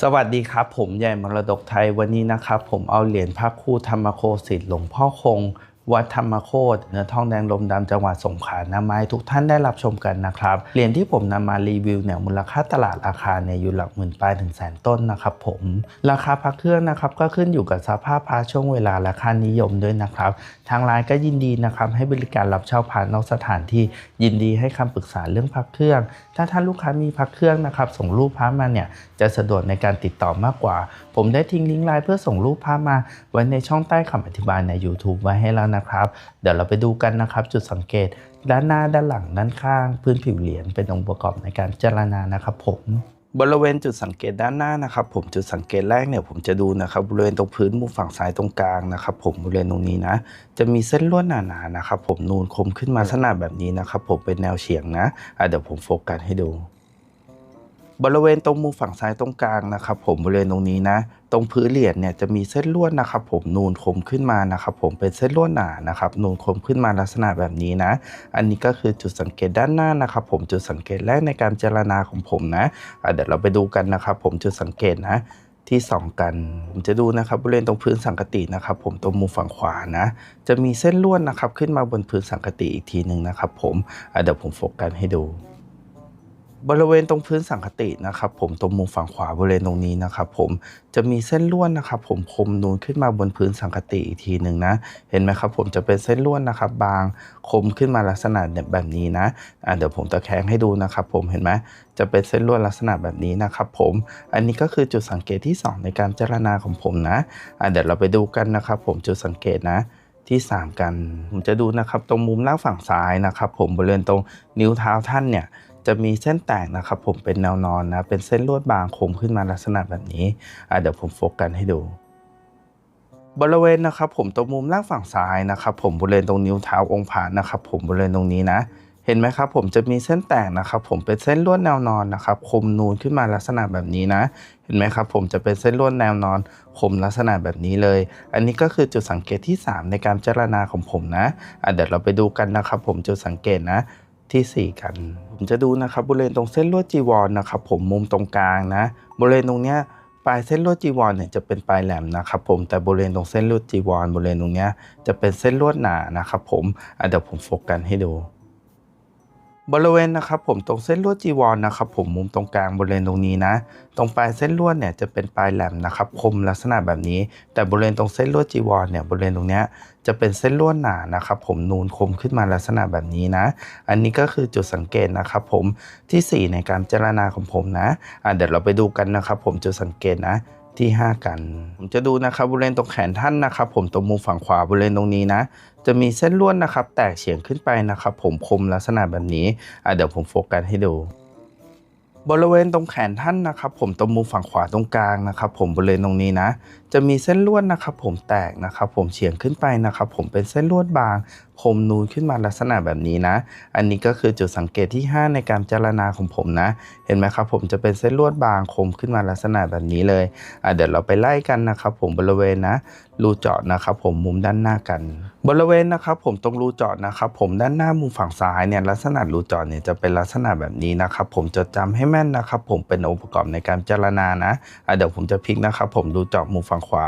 สวัสดีครับ ผมใหญ่มรดกไทยวันนี้นะครับ ผมเอาเหรียญพระครู่ธรรมโคสิทธิ์หลวงพ่อคง วัดธรรมโคตเนื้อทองแดงลมดำจังหวัดสงขลานำมาให้ทุกท่านได้รับชมกันนะครับเหรียญที่ผมนำมารีวิวเนี่ยมูลค่าตลาดราคาเนี่ยอยู่หลักหมื่นปลายถึงแสนต้นนะครับผมราคาพระเครื่องนะครับก็ขึ้นอยู่กับสภาพพระช่วงเวลาและค่านิยมด้วยนะครับ ทางร้านก็ยินดีนะครับให้บริการรับเช่าพระนอกสถานที่ยินดีให้คำปรึกษาเรื่องพระเครื่อง ถ้าท่านลูกค้ามีพระเครื่องนะครับส่งรูปพระมาเนี่ยจะสะดวกในการติดต่อมากกว่า ผมได้ทิ้งลิงก์ไลน์เพื่อส่งรูปพระมาไว้ในช่องใต้คำอธิบายใน YouTube ไว้ให้แล้วนะครับ เดี๋ยวเราไปดูกันนะครับจุดสังเกตด้านหน้าด้านหลังด้านข้าง พื้นผิวเหรียญเป็นองค์ประกอบในการเจรณานะครับ ผมบริเวณจุดสังเกตด้านหน้านะครับ ผมจุดสังเกตแรกเนี่ยผมจะดูนะครับบริเวณตรงพื้นมุมฝั่งซ้ายตรงกลางนะครับ ผมบริเวณตรงนี้นะ จะมีเส้นลวดหนาๆนะครับ ผมนูนคมขึ้นมาลักษณะแบบนี้นะครับ ผมเป็นแนวเฉียงนะอะเดี๋ยวผมโฟกัสให้ดู บริเวณตรงมุมฝั่งซ้ายตรงกลางนะครับผมบริเวณตรงนี้นะ ตรงพื้นเหรียญเนี่ยจะมีเส้นลวดนะครับผมนูนคมขึ้นมานะครับผมเป็นเส้นลวดหนานะครับนูนคมขึ้นมาลักษณะแบบนี้นะ อันนี้ก็คือจุดสังเกตด้านหน้านะครับผมจุดสังเกตแรกในการเจรณาของผมนะะเดี๋ยวเราไปดูกันนะครับผมจุดสังเกตนะที่สองกัน ผมจะดูนะครับบริเวณตรงพื้นสังกตินะครับ ผมตรงมุมฝั่งขวานะ จะมีเส้นลวดนะครับ ขึ้นมาบนพื้นสังกติอีกทีหนึ่งนะครับ ผมเดี๋ยวผมโฟกัสให้ดู บริเวณตรงพื้นสังคตินะครับ ผมตรงมุมฝั่งขวาบริเวณตรงนี้นะครับ ผมจะมีเส้นลวดนะครับ ผมคมนูนขึ้นมาบนพื้นสังคติอีกทีหนึ่งนะ เห็นไหมครับ ผมจะเป็นเส้นลวดนะครับ บางคมขึ้นมาลักษณะแบบนี้นะอะเดี๋ยวผมตะแคงให้ดูนะครับ ผมเห็นไหมจะเป็นเส้นลวดลักษณะแบบนี้นะครับ ผม อันนี้ก็คือจุดสังเกตที่ 2 ในการเจรณาของผมนะอะเดี๋ยวเราไปดูกันนะครับ ผมจุดสังเกตนะที่ 3 กัน ผมจะดูนะครับ ตรงมุมล่างฝั่งซ้ายนะครับ ผมบริเวณตรงนิ้วเท้าท่านเนี่ย จะมีเส้นแตกนะครับผมเป็นแนวนอนนะเป็นเส้นลวดบางคมขึ้นมาลักษณะแบบนี้เดี๋ยวผมโฟกัสให้ดูบริเวณนะครับผมตรงมุมล่างฝั่งซ้ายนะครับผมบริเวณตรงนิ้วเท้าองค์ผานะครับผมบริเวณตรงนี้นะ เห็นไหมครับผมจะมีเส้นแตกนะครับผมเป็นเส้นลวดแนวนอนนะครับคมนูนขึ้นมาลักษณะแบบนี้นะ เห็นไหมครับผมจะเป็นเส้นลวดแนวนอนคมลักษณะแบบนี้เลย อันนี้ก็คือจุดสังเกตที่ 3 ในการเจรณาของผมนะะเดี๋ยวเราไปดูกันนะครับผมจุดสังเกตนะ ที่ 4 กัน ผมจะดูนะครับบริเวณตรงเส้นลวดจีวรนะครับ ผมมุมตรงกลางนะบริเวณตรงเนี้ยปลายเส้นลวดจีวรเนี่ยจะเป็นปลายแหลมนะครับผมแต่บริเวณตรงเส้นลวดจีวรบริเวณตรงเนี้ยจะเป็นเส้นลวดหนานะครับผมเดี๋ยวผมโฟกัสให้ดู บริเวณนะครับผมตรงเส้นลวดจีวรนะครับผมมุมตรงกลางบริเวณตรงนี้นะ ตรงปลายเส้นลวดเนี่ยจะเป็นปลายแหลมนะครับคมลักษณะแบบนี้ แต่บริเวณตรงเส้นลวดจีวรเนี่ยบริเวณตรงเนี้ยจะเป็นเส้นลวดหนานะครับผมนูนคมขึ้นมาลักษณะแบบนี้นะ อันนี้ก็คือจุดสังเกตนะครับผมทีสี่4 ในการเจรณาของผมนะอะเดี๋ยวเราไปดูกันนะครับผมจุดสังเกตนะ ที่ 5 กัน ผมจะดูนะครับบริเวณตรงแขนท่านนะครับ ผมตรงมุมฝั่งขวาบริเวณตรงนี้นะ จะมีเส้นลวดนะครับ แตกเฉียงขึ้นไปนะครับ ผมคมลักษณะแบบนี้อะเดี๋ยวผมโฟกัสให้ดูบริเวณตรงแขนท่านนะครับ ผมตรงมุมฝั่งขวาตรงกลางนะครับ ผมบริเวณตรงนี้นะ จะมีเส้นลวดนะครับ ผมแตกนะครับ ผมเฉียงขึ้นไปนะครับ ผมเป็นเส้นลวดบางคมนูนขึ้นมาลักษณะแบบนี้นะ อันนี้ก็คือจุดสังเกตที่ 5 ในการเจรณาของผมนะ เห็นไหมครับ ผมจะเป็นเส้นลวดบางคมขึ้นมาลักษณะแบบนี้เลยอะเดี๋ยวเราไปไล่กันนะครับผมบริเวณนะรูเจาะนะครับผมมุมด้านหน้ากัน บริเวณนะครับผมตรงรูเจาะนะครับผมด้านหน้ามุมฝั่งซ้ายเนี่ยลักษณะรูเจาะเนี่ยจะเป็นลักษณะแบบนี้นะครับผมจดจำให้แม่นนะครับผมเป็นองค์ประกอบในการเจรณานะอะเดี๋ยวผมจะพลิกนะครับผมรูเจาะมุมฝั่งขวา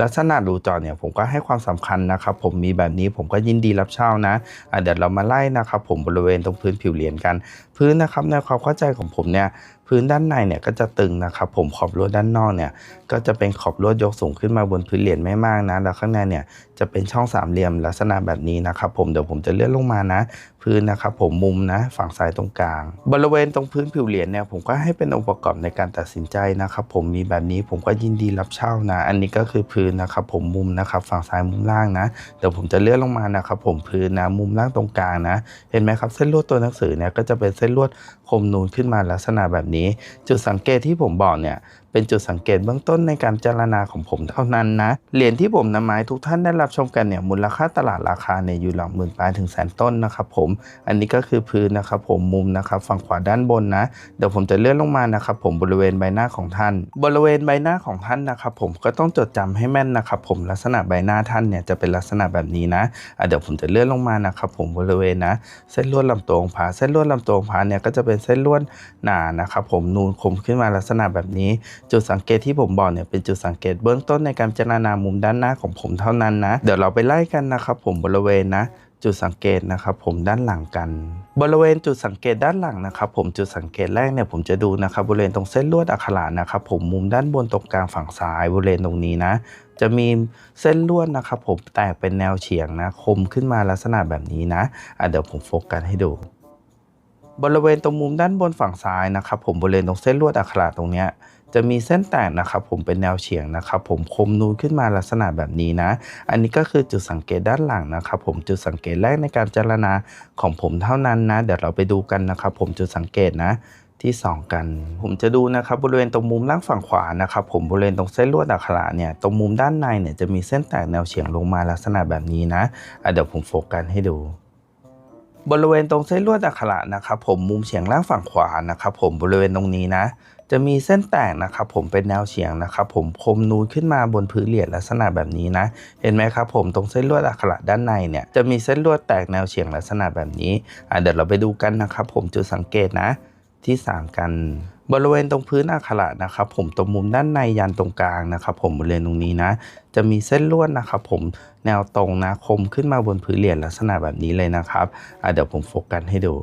ลักษณะรูเจาะเนี่ยผมก็ให้ความสำคัญนะครับผมมีแบบนี้ผมก็ยินดีแลรับเช่านะะเดี๋ยวเรามาไล่นะครับผมบริเวณตรงพื้นผิวเหรียญกัน พื้นนะครับในความเข้าใจของผมเนี่ย พื้นด้านในเนี่ยก็จะตึงนะครับ ผมขอบลวดด้านนอกเนี่ยก็จะเป็นขอบลวดยกสูงขึ้นมาบนพื้นเหรียญไม่มากนะ แล้วข้างในเนี่ยจะเป็นช่องสามเหลี่ยมลักษณะแบบนี้นะครับ ผมเดี๋ยวผมจะเลื่อนลงมานะ พื้นนะครับ ผมมุมนะ ฝั่งซ้ายตรงกลาง บริเวณตรงพื้นผิวเหรียญเนี่ยผมก็ให้เป็นองค์ประกอบในการตัดสินใจนะครับผมมีแบบนี้ผมก็ยินดีรับเช่านะ อันนี้ก็คือพื้นนะครับผมมุมนะครับ ฝั่งซ้ายมุมล่างนะเดี๋ยวผมจะเลื่อนลงมานะครับ ผมพื้นนะมุมล่างตรงกลางนะ เห็นไหมครับเส้นลวดตัวหนังสือเนี่ยก็จะเป็นเส้นลวดคมนูนขึ้นมาลักษณะแบบนี้จุดสังเกตที่ผมบอกเนี่ย เป็นจุดสังเกตเบื้องต้นในการเจารณาของผมเท่านั้นนะ เหรียญที่ผมนำมาให้ทุกท่านได้รับชมกันเนี่ยมูลค่าตลาดราคาเนี่ยอยู่หลักหมื่นปลายถึงแสนต้นนะครับผม อันนี้ก็คือพื้นนะครับผมมุมนะครับฝั่งขวาด้านบนนะ เดี๋ยวผมจะเลื่อนลงมานะครับผมบริเวณใบหน้าของท่าน บริเวณใบหน้าของท่านนะครับผมก็ต้องจดจำให้แม่นนะครับผมลักษณะใบหน้าท่านเนี่ยจะเป็นลักษณะแบบนี้นะะเดี๋ยวผมจะเลื่อนลงมานะครับผมบริเวณนะเส้นลวดลำตัวองผาเส้นลวดลำตัวองผาเนี่ยก็จะเป็นเส้นลวดหนานะครับผมนูนคมขึ้นมาลักษณะแบบนี้จุดสังเกตที่ผมบอกเนี่ยเป็นจุดสังเกตเบื้องต้นในการพิจารณามุมด้านหน้าของผมเท่านั้นนะ เดี๋ยวเราไปไล่กันนะครับผมบริเวณนะจุดสังเกตนะครับผมด้านหลังกัน บริเวณจุดสังเกตด้านหลังนะครับผมจุดสังเกตแรกเนี่ยผมจะดูนะครับบริเวณตรงเส้นลวดอักขระนะครับผมมุมด้านบนตรงกลางฝั่งซ้ายบริเวณตรงนี้นะ จะมีเส้นลวดนะครับผมแตกเป็นแนวเฉียงนะคมขึ้นมาลักษณะแบบนี้นะอะเดี๋ยวผมโฟกัสให้ดู บริเวณตรงมุมด้านบนฝั่งซ้ายนะครับผมบริเวณตรงเส้นลวดอักขระตรงเนี้ย จะมีเส้นแตกนะครับผมเป็นแนวเฉียงนะครับผมคมนูนขึ้นมาลักษณะแบบนี้นะ อันนี้ก็คือจุดสังเกตด้านหลังนะครับผมจุดสังเกตแรกในการเจรณาของผมเท่านั้นนะ เดี๋ยวเราไปดูกันนะครับผมจุดสังเกตนะที่ 2 กัน ผมจะดูนะครับบริเวณตรงมุมล่างฝั่งขวานะครับผมบริเวณตรงเส้นลวดอักขระเนี่ยตรงมุมด้านในเนี่ยจะมีเส้นแตกแนวเฉียงลงมาลักษณะแบบนี้นะะเดี๋ยวผมโฟกัสให้ดู บริเวณตรงเส้นลวดอักขระนะครับผมมุมเฉียงล่างฝั่งขวานะครับผมบริเวณตรงนี้นะ จะมีเส้นแตกนะครับผมเป็นแนวเฉียงนะครับผมคมนูนขึ้นมาบนพื้นเหรียญลักษณะแบบนี้นะ เห็นไหมครับผมตรงเส้นลวดอักขระด้านในเนี่ยจะมีเส้นลวดแตกแนวเฉียงลักษณะแบบนี้อะเดี๋ยวเราไปดูกันนะครับผมจุดสังเกตนะที่ 3 กัน บริเวณตรงพื้นอักขระนะครับผมตรงมุมด้านในยันตรงกลางนะครับผมบริเวณตรงนี้นะ จะมีเส้นลวดนะครับผมแนวตรงนะคมขึ้นมาบนพื้นเหรียญลักษณะแบบนี้เลยนะครับเดี๋ยวผมโฟกัสให้ดู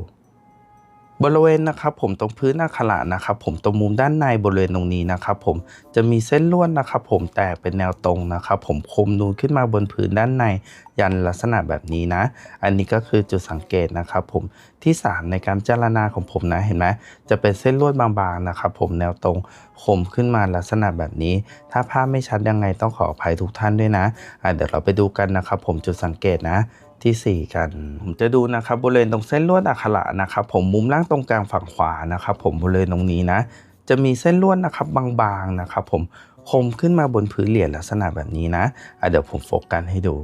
บริเวณนะครับผมตรงพื้นอักขระนะครับผมตรงมุมด้านในบริเวณตรงนี้นะครับผมจะมีเส้นลวดนะครับผมแตกเป็นแนวตรงนะครับผมคมนูนขึ้นมาบนพื้นด้านในยันลักษณะแบบนี้นะ อันนี้ก็คือจุดสังเกตนะครับผมที่ 3 ในการเจรณาของผมนะเห็นไหมจะเป็นเส้นลวดบางๆนะครับผมแนวตรงคมขึ้นมาลักษณะแบบนี้ ถ้าภาพไม่ชัดยังไงต้องขออภัยทุกท่านด้วยนะะเดี๋ยวเราไปดูกันนะครับผมจุดสังเกตนะ ที่ 4 กัน ผมจะดูนะครับบริเวณตรงเส้นลวดอักขระนะครับ ผมมุมล่างตรงกลางฝั่งขวานะครับ ผมบริเวณตรงนี้นะ จะมีเส้นลวดนะครับบางๆนะครับ ผมคมขึ้นมาบนพื้นเหรียญลักษณะแบบนี้นะะเดี๋ยวผมโฟกัสให้ดู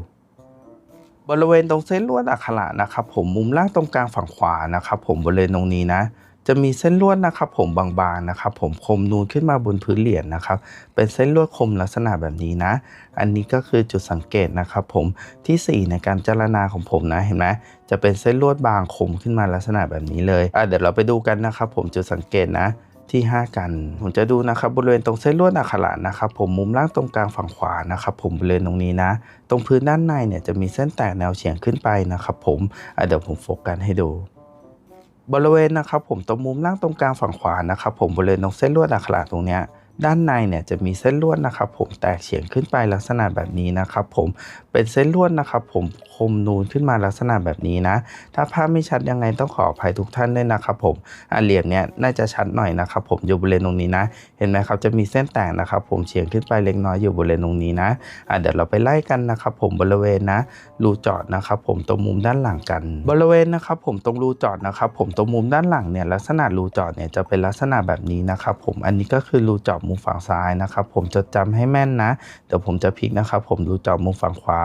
บริเวณตรงเส้นลวดอักขระนะครับ ผมมุมล่างตรงกลางฝั่งขวานะครับ ผมบริเวณตรงนี้นะ จะมีเส้นลวดนะครับ ผมบางๆนะครับ ผมคมนูนขึ้นมาบนพื้นเหรียญนะครับ เป็นเส้นลวดคมลักษณะแบบนี้นะ อันนี้ก็คือจุดสังเกตนะครับ ผมทีสี่4 ในการเจารณาของผมนะเห็นไหมจะเป็นเส้นลวดบางคมขึ้นมาลักษณะแบบนี้เลยเดี๋ยวเราไปดูกันนะครับ ผมจุดสังเกตนะที่ 5 กัน ผมจะดูนะครับบริเวณตรงเส้นลวดอักขระนะครับ ผมมุมล่างตรงกลางฝั่งขวานะครับ ผมบริเวณตรงนี้นะ ตรงพื้นด้านในเนี่ยจะมีเส้นแตกแนวเฉียงขึ้นไปนะครับ ผมเดี๋ยวผมโฟกัสให้ดู บริเวณนะครับผมตรงมุมล่างตรงกลางฝั่งขวานะครับผมบริเวณตรงเส้นลวดอักขระตรงเนี้ยด้านในเนี่ยจะมีเส้นลวดนะครับผมแตกเฉียงขึ้นไปลักษณะแบบนี้นะครับผมเป็นเส้นลวดนะครับผม คมนูนขึ้นมาลักษณะแบบนี้นะ ถ้าภาพไม่ชัดยังไงต้องขออภัยทุกท่านด้วยนะครับผมอะเหลี่ยมเนี่ยน่าจะชัดหน่อยนะครับผมอยู่บริเวณตรงนี้นะ เห็นไหมครับจะมีเส้นแตกนะครับผมเฉียงขึ้นไปเล็กน้อยอยู่บริเวณตรงนี้นะอะเดี๋ยวเราไปไล่กันนะครับผมบริเวณนะรูจอดนะครับผมตรงมุมด้านหลังกัน บริเวณนะครับผมตรงรูจอดนะครับผมตรงมุมด้านหลังเนี่ยลักษณะรูจอดเนี่ยจะเป็นลักษณะแบบนี้นะครับผมอันนี้ก็คือรูจอดมุมฝั่งซ้ายนะครับผมจดจำให้แม่นนะเดี๋ยวผมจะพลิกนะครับผมรูจอดมุมฝั่งขวา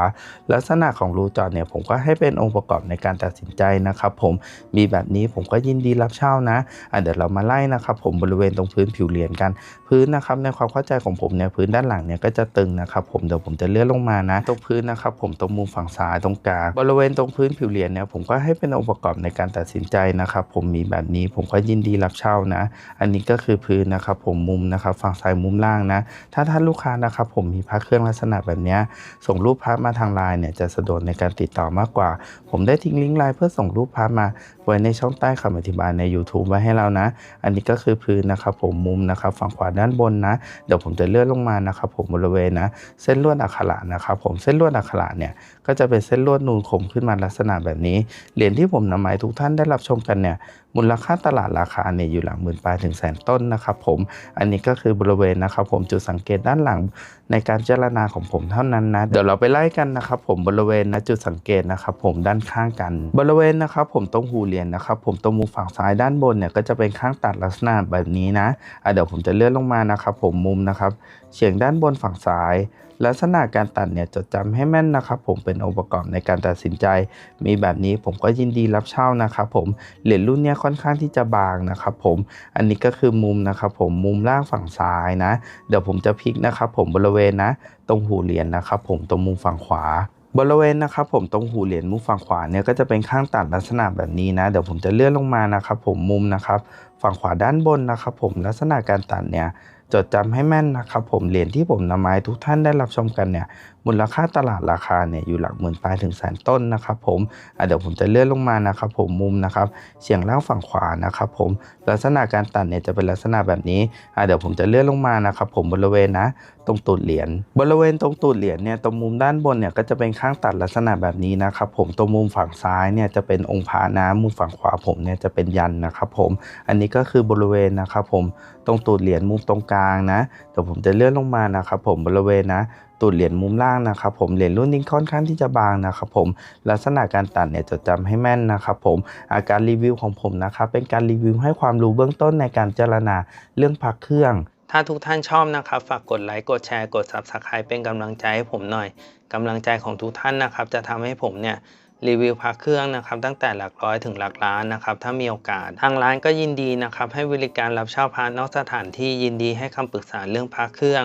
ลักษณะของรูจอดเนี่ยผมก็ให้เป็นองค์ประกอบในการตัดสินใจนะครับผมมีแบบนี้ผมก็ยินดีรับเช่านะอะเดี๋ยวเรามาไล่นะครับผมบริเวณตรงพื้นผิวเหรียญกัน พื้นนะครับในความเข้าใจของผมเนี่ยพื้นด้านหลังเนี่ยก็จะตึงนะครับผมเดี๋ยวผมจะเลื่อนลงมานะตรงพื้นนะครับผมตรงมุมฝั่งซ้ายตรงกลางบริเวณตรงพื้นผิวเหรียญเนี่ยผมก็ให้เป็นองค์ประกอบในการตัดสินใจนะครับผมมีแบบนี้ผมก็ยินดีรับเช่านะ อันนี้ก็คือพื้นนะครับผมมุมนะครับฝั่งซ้ายมุมล่างนะ ถ้าท่านลูกค้านะครับผมมีพระเครื่องลักษณะแบบนี้ส่งรูปพระมาทางไลน์เนี่ยจะสะดวกในการติดต่อมากกว่า ผมได้ทิ้งลิงก์ไลน์เพื่อส่งรูปพระมาไว้ในช่องใต้คำอธิบายใน YouTube ไว้ให้เรานะ อันนี้ก็คือพื้นนะครับผมมุมนะครับฝั่งขวาด้านบนนะ เดี๋ยวผมจะเลื่อนลงมานะครับผมบริเวณนะ เส้นลวดอักขระนะครับผมเส้นลวดอักขระเนี่ยก็จะเป็นเส้นลวดนูนคมขึ้นมาลักษณะแบบนี้เหรียญที่ผมนำมาให้ทุกท่านได้รับชมกันเนี่ยมูลค่าตลาดราคาเนี่ยอยู่หลังหมื่นปลายถึงแสนต้นนะครับผมอันนี้ก็คือบริเวณนะครับผมจุดสังเกตด้านหลังในการเจรณาของผมเท่านั้นนะเดี๋ยวเราไปไล่กันนะครับผมบริเวณนะจุดสังเกตนะครับผมด้านข้างกัน บริเวณนะครับผมตรงหูเหรียญนะครับผมตรงมุมฝั่งซ้ายด้านบนเนี่ยก็จะเป็นข้างตัดลักษณะแบบนี้นะะเดี๋ยวผมจะเลื่อนลงมานะครับผมมุมนะครับเฉียงด้านบนฝั่งซ้าย ลักษณะการตัดเนี่ยจดจำให้แม่นนะครับผมเป็นองค์ประกอบในการตัดสินใจ มีแบบนี้ผมก็ยินดีรับเช่านะครับผมเหรียญรุ่นเนี้ยค่อนข้างที่จะบางนะครับผมอันนี้ก็คือมุมนะครับผมมุมล่างฝั่งซ้ายนะ เดี๋ยวผมจะพลิกนะครับผมบริเวณนะ ตรงหูเหรียญนะครับผมตรงมุมฝั่งขวา บริเวณนะครับผมตรงหูเหรียญมุมฝั่งขวาเนี่ยก็จะเป็นข้างตัดลักษณะแบบนี้นะ เดี๋ยวผมจะเลื่อนลงมานะครับผมมุมนะครับฝั่งขวาด้านบนนะครับผมลักษณะการตัดเนี่ยจดจำให้แม่นนะครับผมเหรียญที่ผมนำมาให้ทุกท่านได้รับชมกันเนี่ยมูลค่าตลาดราคาเนี่ยอยู่หลักหมื่นปลายถึงแสนต้นนะครับผมเดี๋ยวผมจะเลื่อนลงมานะครับผมมุมนะครับเฉียงล่างฝั่งขวานะครับผมลักษณะการตัดเนี่ยจะเป็นลักษณะแบบนี้เดี๋ยวผมจะเลื่อนลงมานะครับผมบริเวณนะตรงตูดเหรียญบริเวณตรงตูดเหรียญเนี่ยตรงมุมด้านบนเนี่ยก็จะเป็นข้างตัดลักษณะแบบนี้นะครับผมตรงมุมฝั่งซ้ายเนี่ยจะเป็นองค์พระนะมุมฝั่งขวาผมเนี่ยจะเป็นยันนะครับผมอันนี้ก็คือบริเวณนะครับผมตรงตูดเหรียญมุมตรงกลางนะเดี๋ยวผมจะเลื่อนลงมานะครับผมบริเวณนะตูดเหรียญมุมล่างนะครับผมเหรียญรุ่นนี้ค่อนข้างที่จะบางนะครับผมลักษณะการตัดเนี่ยจดจำให้แม่นนะครับผมอาการรีวิวของผมนะครับเป็นการรีวิวให้ความรู้เบื้องต้นในการเจรณาเรื่องพักเครื่อง ถ้าทุกท่านชอบนะครับ ฝากกดไลค์กดแชร์กด Subscribe เป็นกำลังใจให้ผมหน่อยกำลังใจของทุกท่านนะครับ จะทำให้ผมเนี่ยรีวิวพักเครื่องนะครับตั้งแต่หลักร้อยถึงหลักล้านนะครับถ้ามีโอกาส ทางร้านก็ยินดีนะครับให้บริการรับเช่าพระนอกสถานที่ยินดีให้คำปรึกษาเรื่องพักเครื่อง